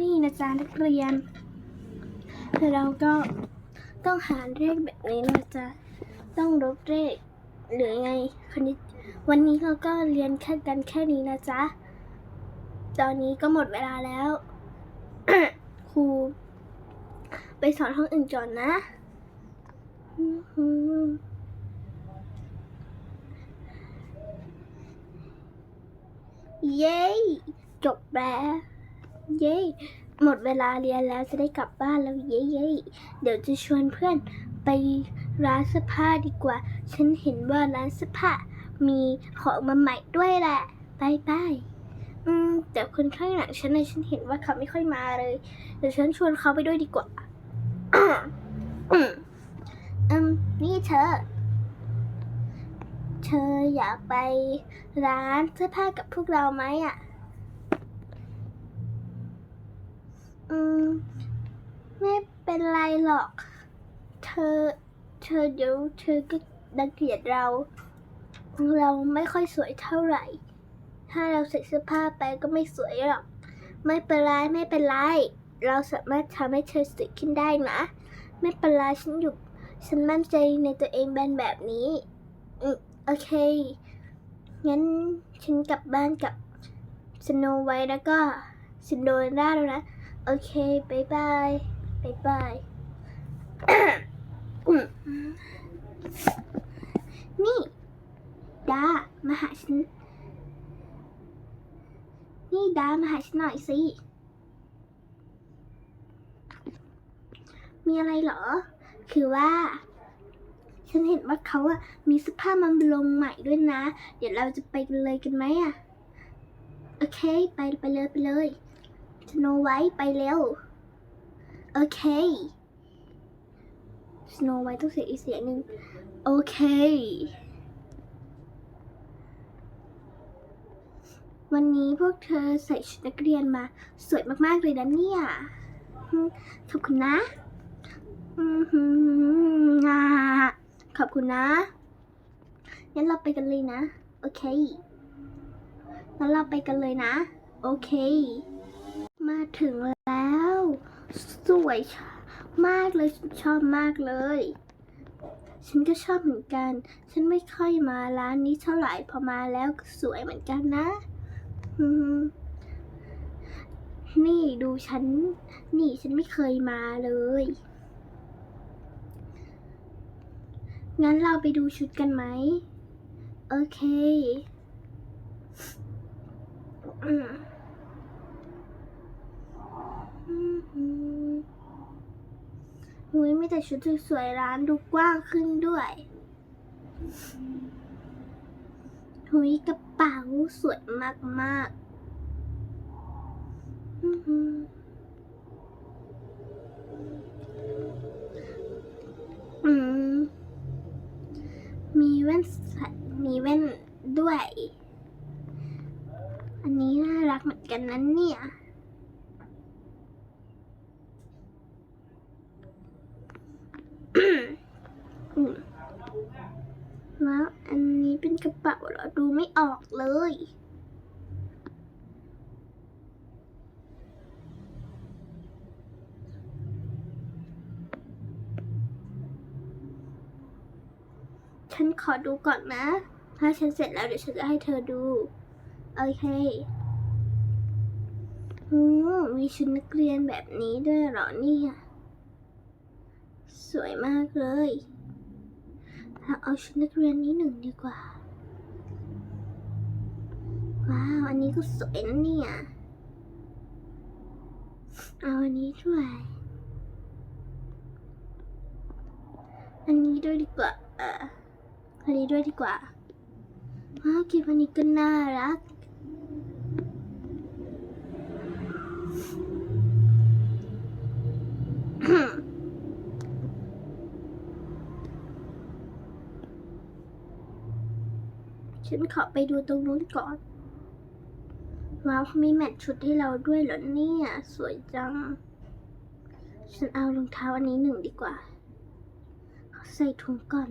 นี่นะจ๊ะนักเรียน เราก็ต้องหารเลขแบบนี้นะจ๊ะต้องลบเลขหรือไงคณิตวันนี้เราก็เรียนแค่กันแค่นี้นะจ๊ะ ตอนนี้ก็หมดเวลาแล้ว ครู ไปสอนห้องอื่นก่อนนะ เย้ จบแล้ว เย้หมดเวลาเรียนแล้วจะได้กลับบ้านแล้วเย้เย้เดี๋ยวจะชวนเพื่อนไปร้านเสื้อผ้าดีกว่า ฉันเห็นว่าร้านเสื้อผ้ามีของมาใหม่ด้วยแหละบายบายอืมแต่คนข้างหลังฉันนะฉันเห็นว่าเขาไม่ค่อยมาเลย เดี๋ยวฉันชวนเขาไปด้วยดีกว่า อืม นี่เธอ เธออยากไปร้านเสื้อผ้ากับพวกเราไหมอะ อืม ไม่เป็นไรหรอก เธอ เธอเดี๋ยวเธอก็ดังเกลียดเรา เราไม่ค่อยสวยเท่าไหร่ ถ้าเราใส่เสื้อผ้าไปก็ไม่สวยหรอก ไม่เป็นไรไม่เป็นไร เราสามารถทำให้เธอสวยขึ้นได้นะ ไม่เป็นไรฉันอยู่ฉันมั่นใจในตัวเองแบนแบบนี้ อืมโอเค งั้นฉันกลับบ้านกับสโนไวท์แล้วก็ซินโดเรลล่าแล้วนะ โอเคบายบายบายบายอืมนี่ ดา มาหาฉัน นี่ดา มาหาฉันหน่อยสิ มีอะไรเหรอ คือว่า ฉันเห็นว่าเขาอะมีเสื้อผ้ามันลงใหม่ด้วยนะ เดี๋ยวเราจะไปกันเลยกันไหมอะ โอเค ไปไปเลยไปเลย สโนไวท์ไปเร็ว โอเค สโนไวท์ต้องเสียงอีกเสียงหนึ่งโอเค วันนี้พวกเธอใส่ชุดนักเรียนมา สวยมาก ๆ เลยนะเนี่ย ขอบคุณนะขอบคุณนะ งั้นเราไปกันเลยนะ โอเค งั้นเราไปกันเลยนะ โอเค มาถึงแล้ว สวยมากเลยชอบมากเลย ฉันก็ชอบเหมือนกัน ฉันไม่ค่อยมาร้านนี้เท่าไหร่พอมาแล้วก็สวยเหมือนกันนะนี่ดูฉัน นี่ฉันไม่เคยมาเลยงั้นเราไปดูชุดกันไหม โอเค อืมอืมอืม หุยมีแต่ชุดสวยๆร้านดูกว้างขึ้นด้วยหุยกระเป๋าสวยมากๆอืมมีแว่นใส่มีแว่นด้วย อันนี้น่ารักเหมือนกันนะเนี่ย อืมแล้วอันนี้เป็นก ระเป๋าเหรอดูไม่ออกเลย ฉันขอดูก่อนนะ ถ้าฉันเสร็จแล้วเดี๋ยวฉันจะให้เธอดู โอเคอืมมีชุดนักเรียนแบบนี้ด้วยเหรอเนี่ยสวยมากเลย เราเอาชุดนักเรียนนี้หนึ่งดีกว่า ว้าว อันนี้ก็สวยนะเนี่ย เอาอันนี้ด้วย อันนี้ด้วยดีกว่า เอออันนี้ด้วยดีกว่า ว้าวกิฟอันนี้ก็น่ารักฉันขอไปดูตรงนู้นก่อน ว้าวเขามีแมทชุดให้เราด้วยเหรอเนี่ย สวยจัง ฉันเอารองเท้าอันนี้หนึ่งดีกว่าขอใส่ถุงก่อน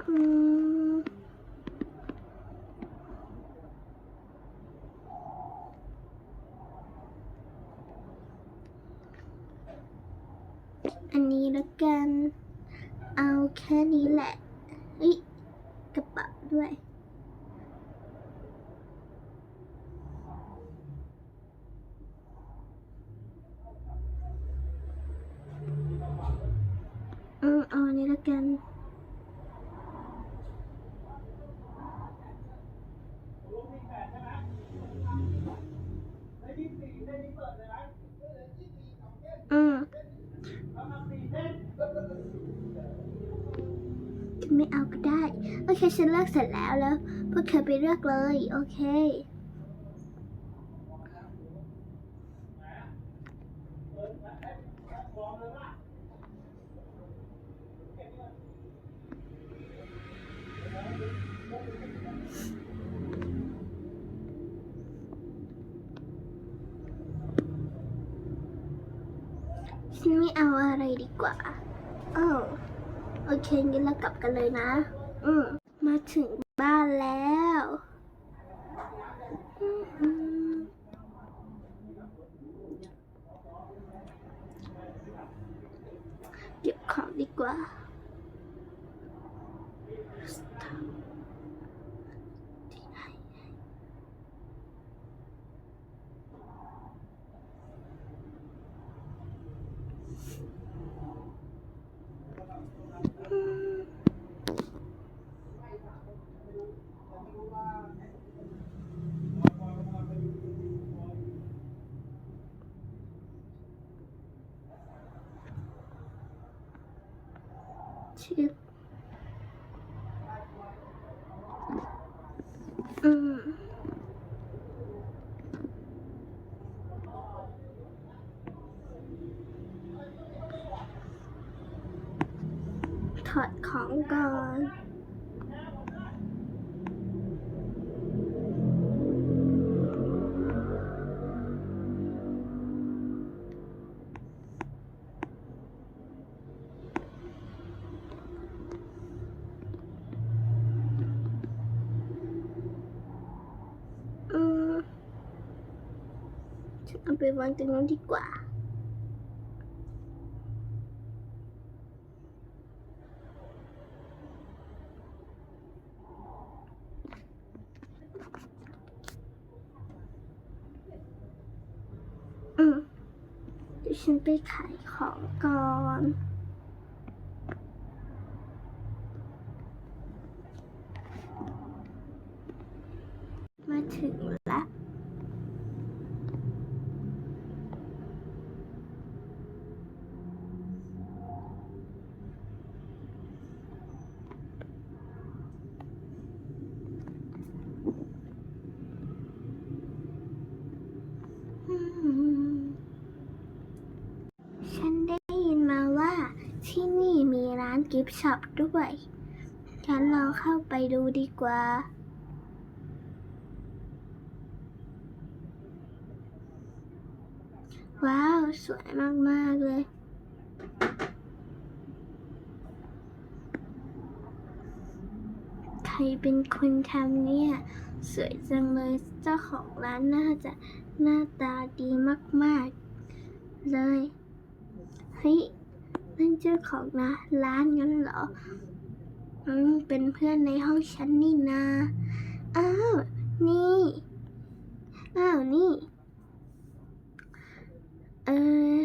คือันนี้แล้วกัน เอาแค่นี้แหละ อืมฉันไม่เอาก็ได้ โอเค ฉันเลือกเสร็จแล้วแล้ว พวกเธอไปเลือกเลย โอเค ฉันไม่เอาอะไรดีกว่าอ้โอเคงั้นเรากลับกันเลยนะ อืม มาถึงบ้านแล้วอืมเก็บของดีกว่า ที่ไหนอืมชิบอืม ถอดของก่อน อืมฉันเอาไปวางตรงนั้นดีกว่า อืมเดี๋ยว ฉันไปขายของก่อนมาถึงแล้วอืมฉันได้ยินมาว่าที่นี่มีร้าน กิฟต์ช็อปด้วยฉันลองเข้าไปดูดีกว่า ว้าว สวยมาก ๆ เลยใครเป็นคนทำเนี่ย สวยจังเลยเจ้าของร้านน่าจะหน้าตาดีมาก ๆ เลย เฮ้ย นั่นเจ้าของนะร้านงั้นเหรอ อืม เป็นเพื่อนในห้องฉันนี่นา อ้าว นี่ อ้าว นี่ เออ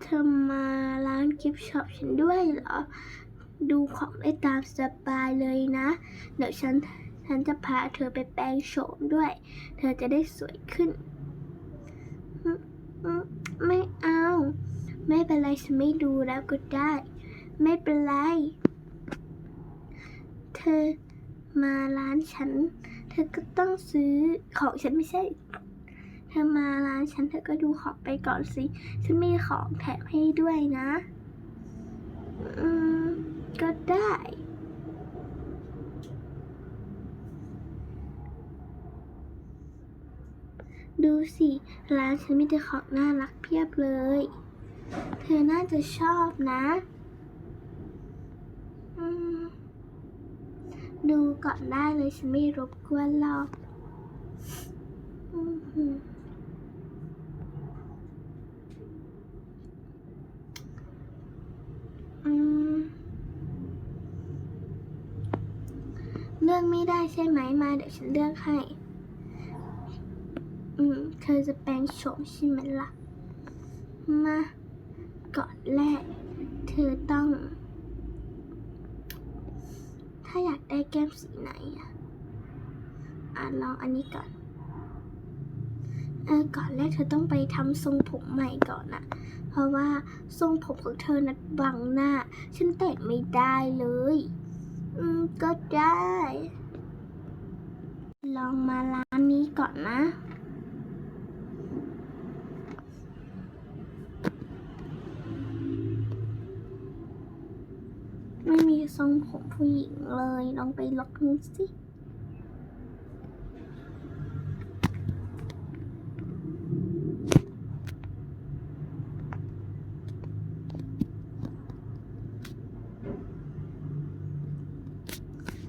เธอมาร้านกิฟต์ช็อปฉันด้วยเหรอ ดูของได้ตามสบายเลยนะ เดี๋ยวฉัน ฉันจะพาเธอไปแปลงโฉมด้วย เธอจะได้สวยขึ้น ไม่เอา ไม่เป็นไรฉันไม่ดูแล้วก็ได้ ไม่เป็นไร เธอมาร้านฉัน เธอก็ต้องซื้อของฉันไม่ใช่ เธอมาร้านฉันเธอก็ดูของไปก่อนสิ ฉันมีของแถมให้ด้วยนะ อืม ก็ได้ ดูสิ ร้านฉันมีแต่ของน่ารักเพียบเลย เธอน่าจะชอบนะดูก่อนได้เลยฉันไม่รบกวนหรอกเลือกไม่ได้ใช่ไหมมาเดี๋ยวฉันเลือกให้ เธอจะแปลงโฉมใช่ไหมล่ะ มาก่อนแรก เธอต้อง ถ้าอยากได้แก้มสีไหนอะอะลองอันนี้ก่อน เออ ก่อนแรกเธอต้องไปทำทรงผมใหม่ก่อนนะเพราะว่าทรงผมของเธอนัดบังหน้า ฉันแต่งไม่ได้เลย อืม ก็ได้ ลองมาร้านนี้ก่อนนะ ไม่มี ทรงผมผู้หญิงเลย ลองไปลองดูสิ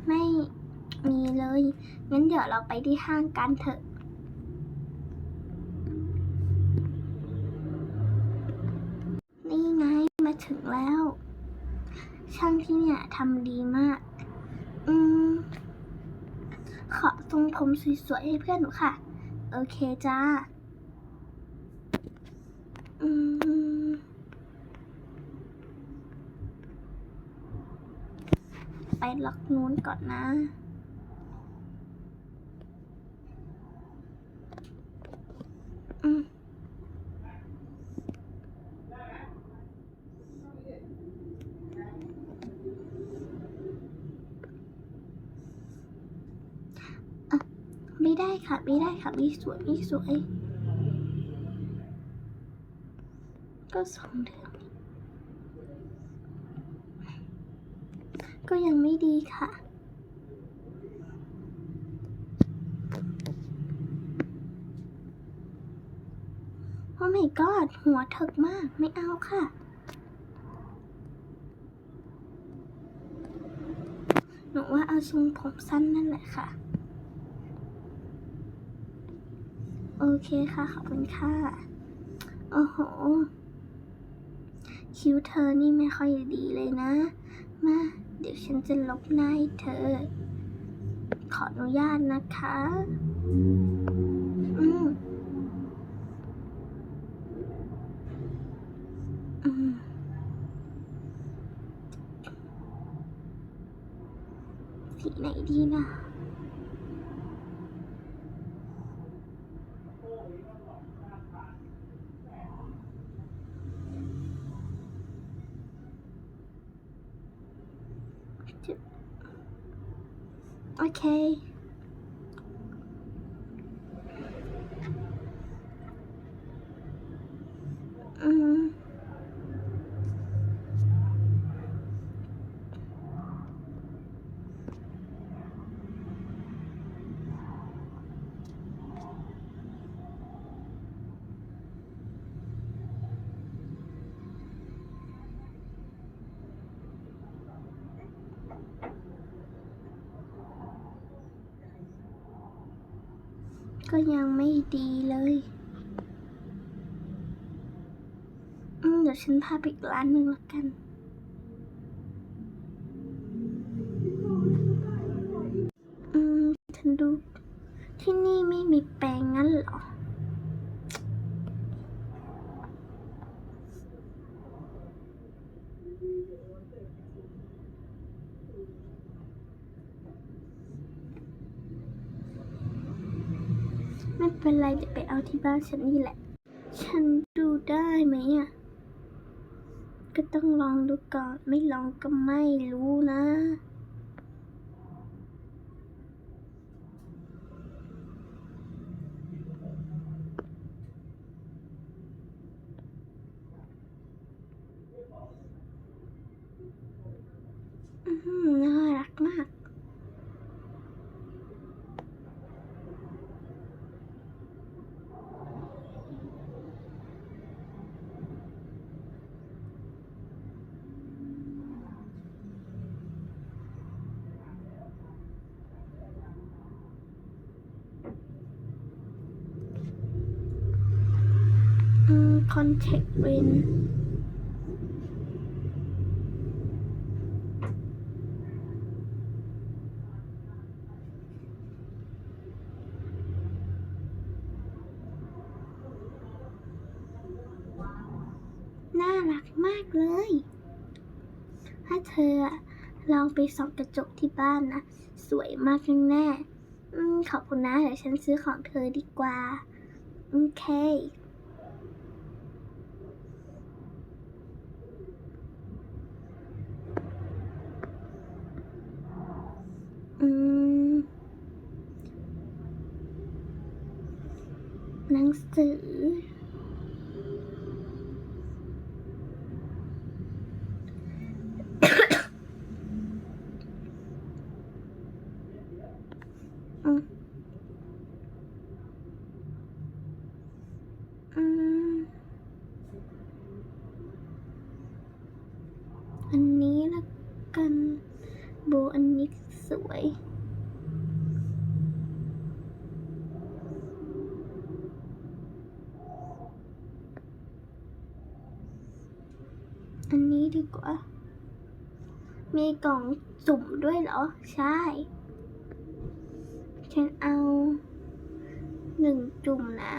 ไม่มีเลย งั้นเดี๋ยวเราไปที่ห้างกันเถอะนี่ไงมาถึงแล้ว ที่เนี่ยทำดีมาก อืม ขอทรงผมสวยๆให้เพื่อนหนูค่ะ โอเคจ้า อืม ไปล็อกนู้นก่อนนะ อืม อะ ไม่ได้ค่ะ ไม่ได้สวยไม่สวย ก็สองเดือนก็ยังไม่ดีค่ะ โอ้ my god หัวเถิกมากไม่เอาค่ะ หนูว่าเอาทรงผมสั้นนั่นแหละค่ะ โอเคค่ะ ขอบคุณค่ะ โอ้โห คิ้วเธอนี่ไม่ค่อยดีเลยนะ มา เดี๋ยวฉันจะลบหน้าให้เธอ ขออนุญาตนะคะ อืมอืมสีไหนดีนะ โอเค อืม ก็ยังไม่ดีเลย อืมเดี๋ยวฉันพาไปอีกร้านหนึ่งละกัน อืม ฉันดู ที่นี่ไม่มีแปรงงั้นเหรอ ไม่เป็นไรเดี๋ยวไปเอาที่บ้านฉันนี่แหละ ฉันดูได้ไหมอะ ก็ต้องลองดูก่อน ไม่ลองก็ไม่รู้นะ contact lens น่ารักมากเลย ถ้าเธอลองไปส่องกระจกที่บ้านนะ สวยมากแน่แน่ขอบคุณนะ เดี๋ยวฉันซื้อของเธอดีกว่า โอเค งสือ อันนี้ละกันโบอันนี้สวย ดีกว่า มีกล่องสุ่มด้วยเหรอ ใช่ ฉันเอาหนึ่งจุ่มนะ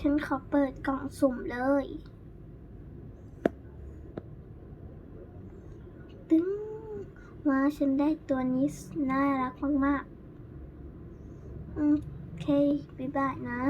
ฉันขอเปิดกล่องสุ่มเลย ตึ้งว้าฉันได้ตัวนี้น่ารักมากๆ โอเค บ๊ายบายนะ